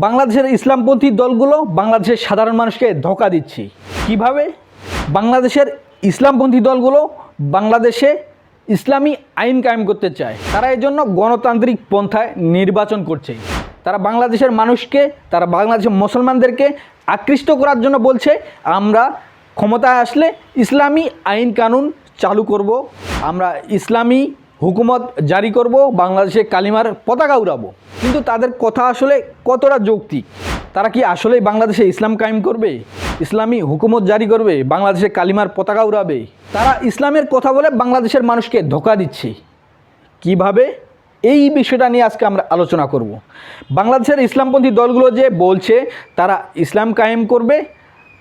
বাংলাদেশের ইসলামপন্থী দলগুলো বাংলাদেশের সাধারণ মানুষকে ধোকা দিচ্ছে। কীভাবে? বাংলাদেশের ইসলামপন্থী দলগুলো বাংলাদেশে ইসলামী আইন কায়েম করতে চায়। তারা এই জন্য গণতান্ত্রিক পন্থায় নির্বাচন করছে। তারা বাংলাদেশের মানুষকে, তারা বাংলাদেশের মুসলমানদেরকে আকৃষ্ট করার জন্য বলছে, আমরা ক্ষমতায় আসলে ইসলামী আইন কানুন চালু করব। আমরা ইসলামী হুকুমত জারি করব, বাংলাদেশে কালিমার পতাকা উড়াবো। কিন্তু তাদের কথা আসলে কতটা যৌক্তিক? তারা কি আসলে বাংলাদেশে ইসলাম কায়েম করবে? ইসলামী হুকুমত জারি করবে, বাংলাদেশে কালিমার পতাকা উড়াবে? তারা ইসলামের কথা বলে বাংলাদেশের মানুষকে ধোকা দিচ্ছে। কীভাবে? এই বিষয়টা নিয়ে আজকে আমরা আলোচনা করব। বাংলাদেশের ইসলামপন্থী দলগুলো যে বলছে, তারা ইসলাম কায়েম করবে,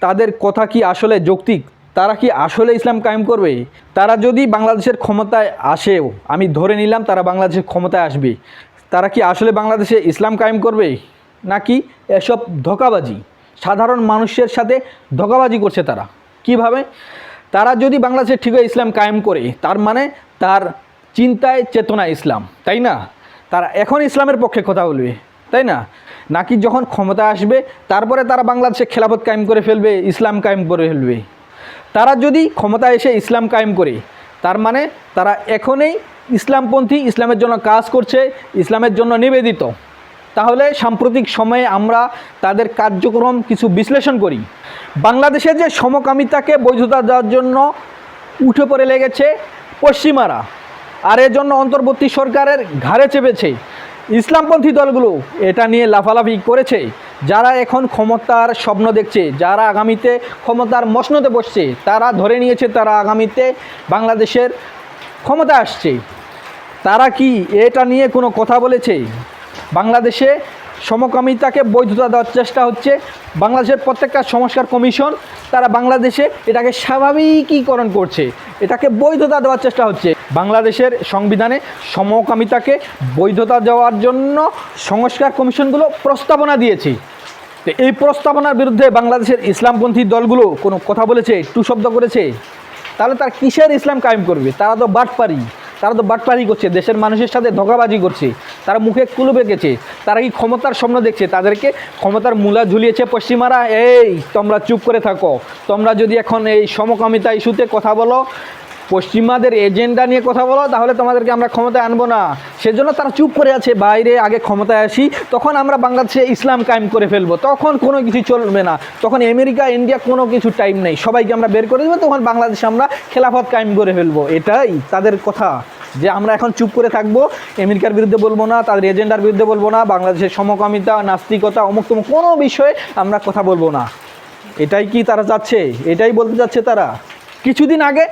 তাদের কথা কি আসলে যৌক্তিক? তারা কি আসলে ইসলাম কায়েম করবে? তারা যদি বাংলাদেশের ক্ষমতায় আসেও, আমি ধরে নিলাম তারা বাংলাদেশের ক্ষমতায় আসবে। তারা কি আসলে বাংলাদেশে ইসলাম কায়েম করবে? নাকি এসব ধোকাবাজি? সাধারণ মানুষের সাথে ধোকাবাজি করছে তারা। কীভাবে? তারা যদি বাংলাদেশে ঠিক ইসলাম কায়েম করে, তার মানে তার চিন্তায় চেতনা ইসলাম, তাই না? তারা এখন ইসলামের পক্ষে কথা বলবে, তাই না? নাকি যখন ক্ষমতা আসবে, তারপরে তারা বাংলাদেশে খেলাফত কায়েম করে ফেলবে, ইসলাম কায়েম করে ফেলবে। তারা যদি ক্ষমতা এসে ইসলাম কায়েম করে, তার মানে তারা এখনই ইসলামপন্থী, ইসলামের জন্য কাজ করছে, ইসলামের জন্য নিবেদিত। তাহলে সাম্প্রতিক সময়ে আমরা তাদের কার্যক্রম কিছু বিশ্লেষণ করি। বাংলাদেশের যে সমকামিতাকে বৈধতা দেওয়ার জন্য উঠে পড়ে লেগেছে পশ্চিমারা, আর এর জন্য অন্তর্বর্তী সরকারের ঘাড়ে চেপেছে। ইসলামপন্থী দলগুলো এটা নিয়ে লাফালাফি করেছে। যারা এখন ক্ষমতার স্বপ্ন দেখছে, যারা আগামীতে ক্ষমতার মসনদে বসছে, তারা ধরে নিয়েছে তারা আগামীতে বাংলাদেশের ক্ষমতা আসছে। তারা কি এটা নিয়ে কোনো কথা বলেছে? বাংলাদেশে সমকামিতাকে বৈধতা দেওয়ার চেষ্টা হচ্ছে। বাংলাদেশের প্রত্যেকটা সংস্কার কমিশন, তারা বাংলাদেশে এটাকে স্বাভাবিকীকরণ করছে। এটাকে বৈধতা দেওয়ার চেষ্টা হচ্ছে। বাংলাদেশের সংবিধানে সমকামিতাকে বৈধতা দেওয়ার জন্য সংস্কার কমিশনগুলো প্রস্তাবনা দিয়েছে। এই প্রস্তাবনার বিরুদ্ধে বাংলাদেশের ইসলামপন্থী দলগুলো কোনো কথা বলেছে, টু শব্দ করেছে, তাহলে তার কিসের ইসলাম কায়েম করবে? তারা তো বাটপারি। তারা তো বাটপারি করছে, দেশের মানুষের সাথে ধোকাবাজি করছে, তারা মুখে কুলু বেঁকেছে, তারা কি ক্ষমতার স্বপ্ন দেখছে? তাদেরকে ক্ষমতার মূলা ঝুলিয়েছে পশ্চিমারা, এই, তোমরা চুপ করে থাকো, তোমরা যদি এখন এই সমকামিতা ইস্যুতে কথা বলো পশ্চিমাদের এজেন্ডা নিয়ে কথা বলো, তাহলে তোমাদেরকে আমরা ক্ষমতায় আনব না। সেজন্য তারা চুপ করে আছে, বাইরে আগে ক্ষমতায় আসি, তখন আমরা বাংলাদেশে ইসলাম কায়েম করে ফেলব। তখন কোনো কিছু চলবে না। তখন আমেরিকা, ইন্ডিয়া কোনো কিছু টাইম নেই। সবাইকে আমরা বের করে দেবো, তখন বাংলাদেশে আমরা খেলাফত কায়েম করে ফেলব। এটাই তাদের কথা, যে আমরা এখন চুপ করে থাকব, আমেরিকার বিরুদ্ধে বলব না, তাদের এজেন্ডার বিরুদ্ধে বলব না, বাংলাদেশের সমকামিতা, নাস্তিকতা, অমুক তমুক কোনো বিষয়ে আমরা কথা বলব না। এটাই কি তারা চাচ্ছে? এটাই বলতে চাচ্ছে তারা। কিছুদিন আগে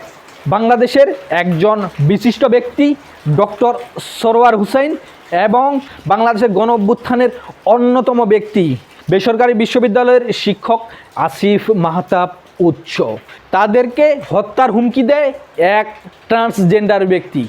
বাংলাদেশের একজন বিশিষ্ট ব্যক্তি, ডক্টর সরোয়ার হুসাইন, এবং বাংলাদেশের গণ অভ্যুত্থানের অন্যতম ব্যক্তি, বেসরকারি বিশ্ববিদ্যালয়ের শিক্ষক আসিফ মাহতাব উৎস তাদেরকে হত্যার হুমকি দেয় এক ট্রান্সজেন্ডার ব্যক্তি।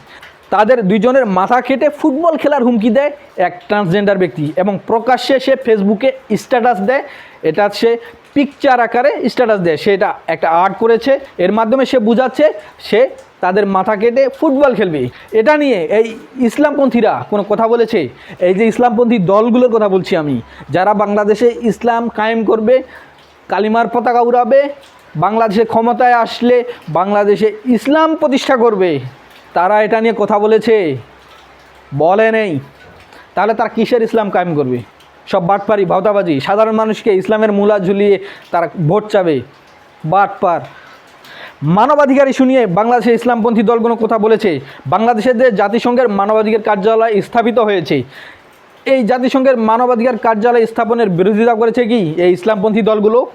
তাদের দুইজনের মাথা কেটে ফুটবল খেলার হুমকি দেয় এক ট্রান্সজেন্ডার ব্যক্তি এবং প্রকাশ্যে সে ফেসবুকে স্ট্যাটাস দেয়। এটা সে পিকচার আকারে স্ট্যাটাস দেয়। সে এটা একটা আর্ট করেছে। এর মাধ্যমে সে বুঝাচ্ছে সে তাদের মাথা কেটে ফুটবল খেলবে। এটা নিয়ে এই ইসলামপন্থীরা কোনো কথা বলেছে? এই যে ইসলামপন্থী দলগুলোর কথা বলছি আমি, যারা বাংলাদেশে ইসলাম কায়েম করবে, কালিমার পতাকা উড়াবে, বাংলাদেশে ক্ষমতায় আসলে বাংলাদেশে ইসলাম প্রতিষ্ঠা করবে তারা এটা নিয়ে কথা বলেছে? বলে নেই। তাহলে তারা কিসের ইসলাম কায়েম করবে? সব বাটপারি, ভাওতাবাজি। সাধারণ মানুষকে ইসলামের মূলা ঝুলিয়ে তারা ভোট চাবে। বাটপার। মানবাধিকার ইস্যু নিয়ে বাংলাদেশের ইসলামপন্থী দলগুলো কথা বলেছে। বাংলাদেশের যে জাতিসংঘের মানবাধিকার কার্যালয় স্থাপিত হয়েছে। এই জাতিসংঘের মানবাধিকার কার্যালয় স্থাপনের বিরোধিতা করেছে কি এই ইসলামপন্থী দলগুলো?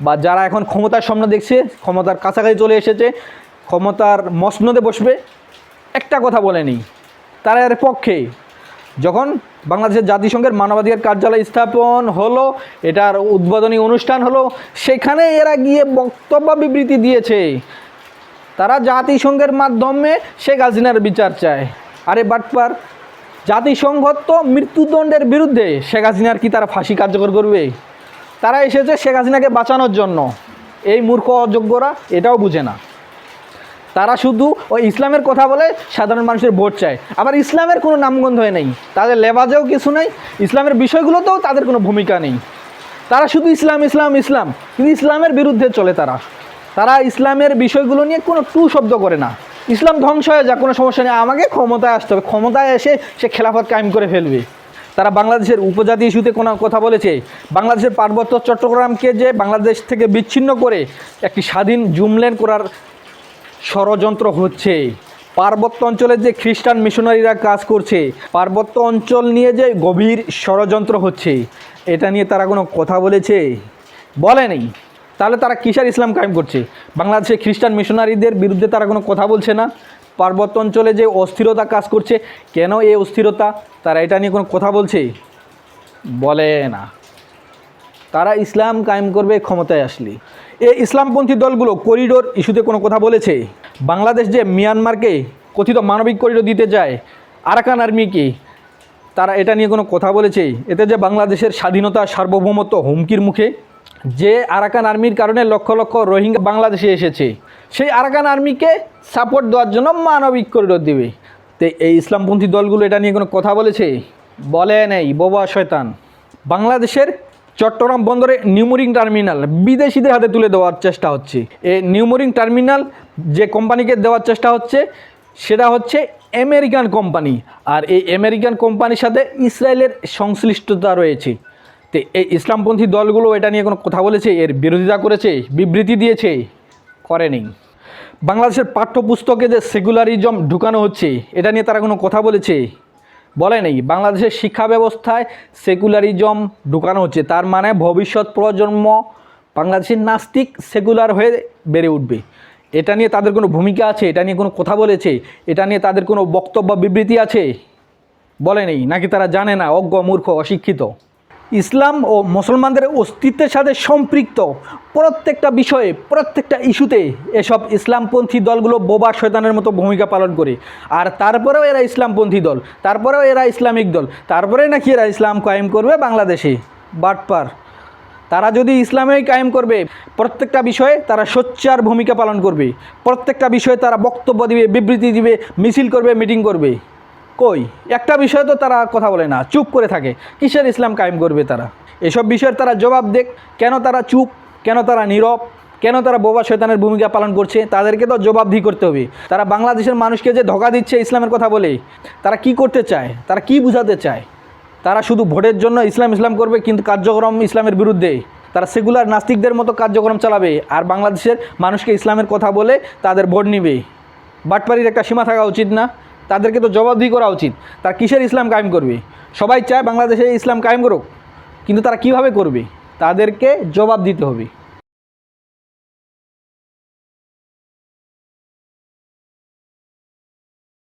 বা যারা এখন ক্ষমতার সামনে দেখছে, ক্ষমতার কাছাকাছি চলে এসেছে ক্ষমতার মসনদে বসবে, একটা কথা বলেনি তারা এর পক্ষে যখন বাংলাদেশের জাতিসংঘের মানবাধিকার কার্যালয় স্থাপন হলো, এটার উদ্বোধনী অনুষ্ঠান হলো, সেখানে এরা গিয়ে বক্তব্য বিবৃতি দিয়েছে। তারা জাতিসংঘের মাধ্যমে শেখ হাসিনার বিচার চায়। আরে বাটপার জাতিসংঘ তো মৃত্যুদণ্ডের বিরুদ্ধে শেখ হাসিনার কি তারা ফাঁসি কার্যকর করবে? তারা এসেছে শেখ হাসিনাকে বাঁচানোর জন্য। এই মূর্খ অযোগ্যরা এটাও বুঝে না। তারা শুধু ওই ইসলামের কথা বলে সাধারণ মানুষের ভোট চায়। আবার ইসলামের কোনো নামগন্ধ হয়ে নেই। তাদের লেবাজেও কিছু নেই। ইসলামের বিষয়গুলোতেও তাদের কোনো ভূমিকা নেই। তারা শুধু ইসলাম ইসলাম ইসলাম। কিন্তু ইসলামের বিরুদ্ধে চলে তারা। তারা ইসলামের বিষয়গুলো নিয়ে কোনো টু শব্দ করে না। ইসলাম ধ্বংস হয়ে যা কোনো সমস্যা নেই। আমাকে ক্ষমতায় আসতে হবে। ক্ষমতায় এসে সে খেলাফত কায়েম করে ফেলবে। তারা বাংলাদেশের উপজাতি ইস্যুতে কোনো কথা বলেছে। বাংলাদেশের পার্বত্য চট্টগ্রামকে যে বাংলাদেশ থেকে বিচ্ছিন্ন করে একটি স্বাধীন জুমল্যান্ড করার ষড়যন্ত্র হচ্ছে। পার্বত্য অঞ্চলে যে খ্রিস্টান মিশনারিরা কাজ করছে, পার্বত্য অঞ্চল নিয়ে যে গভীর ষড়যন্ত্র হচ্ছে, এটা নিয়ে তারা কোনো কথা বলেছে? বলেনি। তাহলে তারা কিসের ইসলাম কায়েম করছে? বাংলাদেশে খ্রিস্টান মিশনারিদের বিরুদ্ধে তারা কোনো কথা বলছে না? পার্বত্য অঞ্চলে যে অস্থিরতা কাজ করছে, কেন এই অস্থিরতা? তারা এটা নিয়ে কোনো কথা বলছে? বলে না। তারা ইসলাম কায়েম করবে ক্ষমতায় আসলে। এই ইসলামপন্থী দলগুলো করিডোর ইস্যুতে কোনো কথা বলেছে? বাংলাদেশ যে মিয়ানমারকে কথিত মানবিক করিডোর দিতে যায় আরাকান আর্মিকে তারা এটা নিয়ে কোনো কথা বলেছে? এতে যে বাংলাদেশের স্বাধীনতা সার্বভৌমত্ব হুমকির মুখে, যে আরাকান আর্মির কারণে লক্ষ লক্ষ রোহিঙ্গা বাংলাদেশে এসেছে, সেই আরাকান আর্মিকে সাপোর্ট দেওয়ার জন্য মানবিক করিডোর দেবে। তো এই ইসলামপন্থী দলগুলো এটা নিয়ে কোনো কথা বলেছে? বলে নেই, বোবা শয়তান। বাংলাদেশের চট্টগ্রাম বন্দরে নিউমোরিং টার্মিনাল, বিদেশিদের হাতে তুলে দেওয়ার চেষ্টা হচ্ছে। এই নিউমোরিং টার্মিনাল যে কোম্পানিকে দেওয়ার চেষ্টা হচ্ছে, সেটা হচ্ছে আমেরিকান কোম্পানি। আর এই আমেরিকান কোম্পানির সাথে ইসরায়েলের সংশ্লিষ্টতা রয়েছে। তো এই ইসলামপন্থী দলগুলো এটা নিয়ে কোনো কথা বলেছে? এর বিরোধিতা করেছে? বিবৃতি দিয়েছে? করেনি। বাংলাদেশের পাঠ্যপুস্তকে যে সেকুলারিজম ঢুকানো হচ্ছে, এটা নিয়ে তারা কোনো কথা বলেছে? বলে নেই। বাংলাদেশের শিক্ষা ব্যবস্থায় সেকুলারিজম ঢুকানো হচ্ছে। তার মানে ভবিষ্যৎ প্রজন্ম বাংলাদেশের নাস্তিক সেকুলার হয়ে বেড়ে উঠবে। এটা নিয়ে তাদের কোনো ভূমিকা আছে? এটা নিয়ে কোনো কথা বলেছে? এটা নিয়ে তাদের কোনো বক্তব্য বিবৃতি আছে? বলে নেই। নাকি তারা জানে না? অজ্ঞ, মূর্খ, অশিক্ষিত? ইসলাম ও মুসলমানদের অস্তিত্বের সাথে সম্পৃক্ত প্রত্যেকটা বিষয়ে, প্রত্যেকটা ইস্যুতে এসব ইসলামপন্থী দলগুলো বোবা শয়তানের মতো ভূমিকা পালন করে। আর তারপরেও এরা ইসলামপন্থী দল, তারপরেও এরা ইসলামিক দল, তারপরে নাকি এরা ইসলাম কায়েম করবে বাংলাদেশে। বাটপার তারা যদি ইসলামেই কায়েম করবে, প্রত্যেকটা বিষয়ে তারা সোচ্চার ভূমিকা পালন করবে। প্রত্যেকটা বিষয়ে তারা বক্তব্য দিবে, বিবৃতি দিবে, মিছিল করবে, মিটিং করবে। কই? একটা বিষয়ে তো তারা কথা বলে না, চুপ করে থাকে। কিসের ইসলাম কায়েম করবে তারা? এসব বিষয়ের তারা জবাব দেখ। কেন তারা চুপ? কেন তারা নীরব? কেন তারা বোবা শৈতানের ভূমিকা পালন করছে? তাদেরকে তো জবাবদিহি করতে হবে। তারা বাংলাদেশের মানুষকে যে ধোকা দিচ্ছে ইসলামের কথা বলে, তারা কি করতে চায়? তারা কি বুঝাতে চায়? তারা শুধু ভোটের জন্য ইসলাম ইসলাম করবে, কিন্তু কার্যক্রম ইসলামের বিরুদ্ধে। তারা সেগুলার নাস্তিকদের মতো কার্যক্রম চালাবে। আর বাংলাদেশের মানুষকে ইসলামের কথা বলে তাদের ভোট নিবে। বাটপাড়ির একটা সীমা থাকা উচিত না? তাদেরকে তো জবাবদিহি করা উচিত। তার কিসের ইসলাম কায়েম করবে? সবাই চায় বাংলাদেশে ইসলাম কায়েম করুক, কিন্তু তারা কীভাবে করবে? তাদেরকে জবাব দিতে হবে।